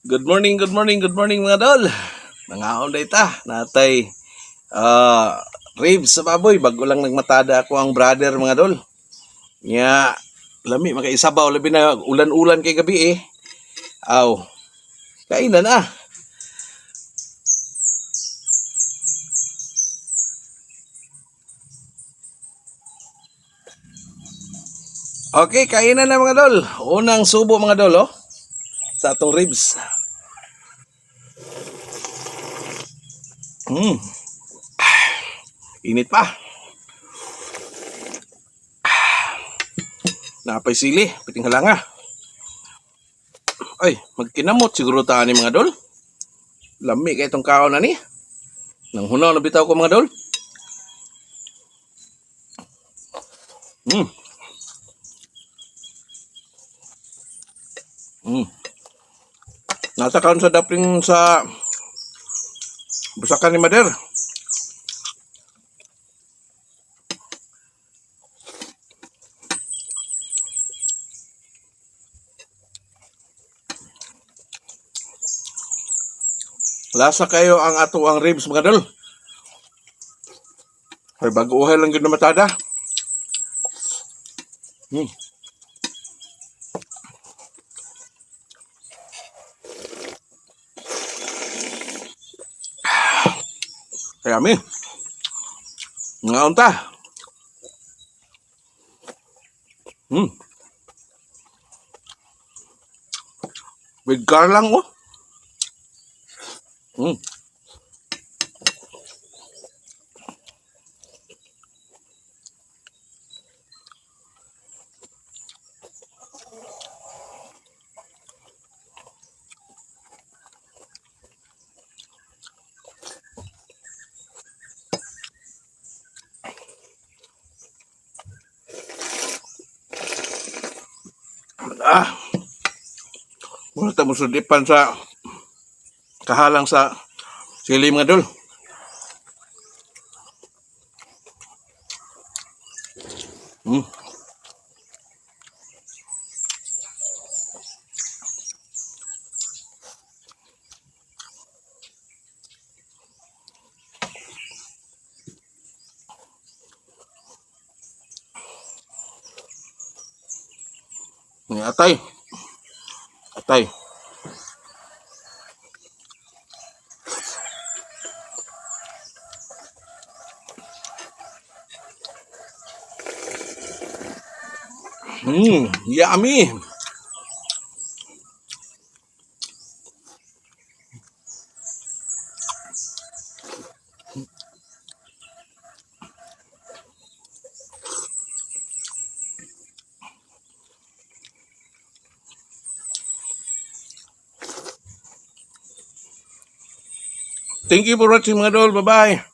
Good morning, good morning, good morning mga dol. Nangaon day ta, natay ah ribs sa baboy bago lang nagmatada ako ang brother mga dol. Nya lami makaisabaw labi na ulan-ulan kay gabi eh. Aw. Kainan ah. Okay, kainan na mga dol. Unang subo mga dol oh. Sa atong ribs. Hmm. Init pa. Napay sili, piting halanga. Ay, magkinamot siguro ta ni mga dol. Lami kay itong kaon na ni. Nang hunaw na bitaw ko mga dol. Hmm. Hmm. Nasa kaon sa dapling sa Busakan ni Mader. Lasa kayo ang ato ang ribs mga dol. Ay bago uhay lang yun na matada. Hmm. Kaya mi. Nga unta. Hmm. With garlang oh. Hmm. Ah. Muna ta mo sa kahalang sa sili mga dol. Hmm. Ni atay. Atay. Mmm, yummy. Thank you for watching mga dol. Bye-bye.